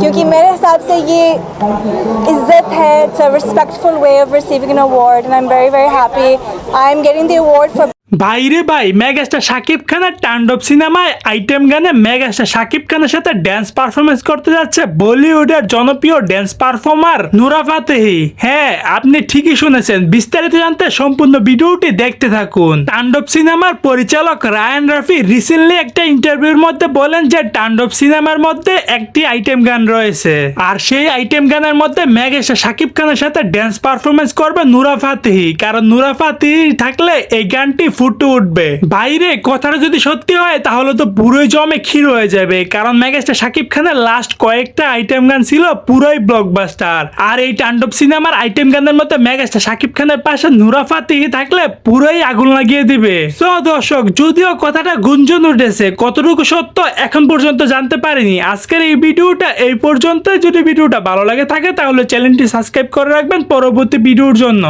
क्योंकि मेरे हिसाब से ये इज्जत है it's a respectful way of receiving an award and I am very very happy I am getting the award for ভাইরে ভাই মেগাস্টার শাকিব খানের টান্ডব সিনেমায় আইটেম গানে মেগাস্টার শাকিব খানের সাথে ড্যান্স পারফরমেন্স করতে যাচ্ছে বলিউডের জনপ্রিয় ড্যান্স পারফর্মার নুরা ফাতেহি। হ্যাঁ আপনি ঠিকই শুনেছেন। বিস্তারিত জানতে সম্পূর্ণ ভিডিওটি দেখতে থাকুন। তাণ্ডব সিনেমার পরিচালক রায়ান রাফি রিসেন্টলি একটা ইন্টারভিউর মধ্যে বলেন যে তাণ্ডব সিনেমার মধ্যে একটি আইটেম গান রয়েছে। আর সেই আইটেম গানের মধ্যে মেগাস্টার শাকিব খানের সাথে ড্যান্স পারফরমেন্স করবে নুরা ফাতেহি। কারণ নুরা ফাতেহি থাকলে এই গানটি ফুটে উঠবে। বাইরে, কথাটা যদি সত্যি হয়, তাহলে তো পুরোই জমে ক্ষীর হয়ে যাবে। কারণ মেগাস্টার শাকিব খানের লাস্ট কয়েকটা আইটেম গান ছিল পুরোই ব্লকবাস্টার আর এই তাণ্ডব সিনেমার আইটেম গানের মধ্যে মেগাস্টার শাকিব খানের পাশে নুরা ফাতেহি থাকলে পুরোই আগুন লাগিয়ে দিবে। তো দর্শক, যদিও কথাটা গুঞ্জন উঠেছে, কতটুকু সত্য এখন পর্যন্ত জানতে পারিনি। আজকের এই ভিডিওটা এই পর্যন্ত যদি ভিডিওটা ভালো লাগে থাকে, তাহলে চ্যানেলটি সাবস্ক্রাইব করে রাখবেন পরবর্তী ভিডিওর জন্য।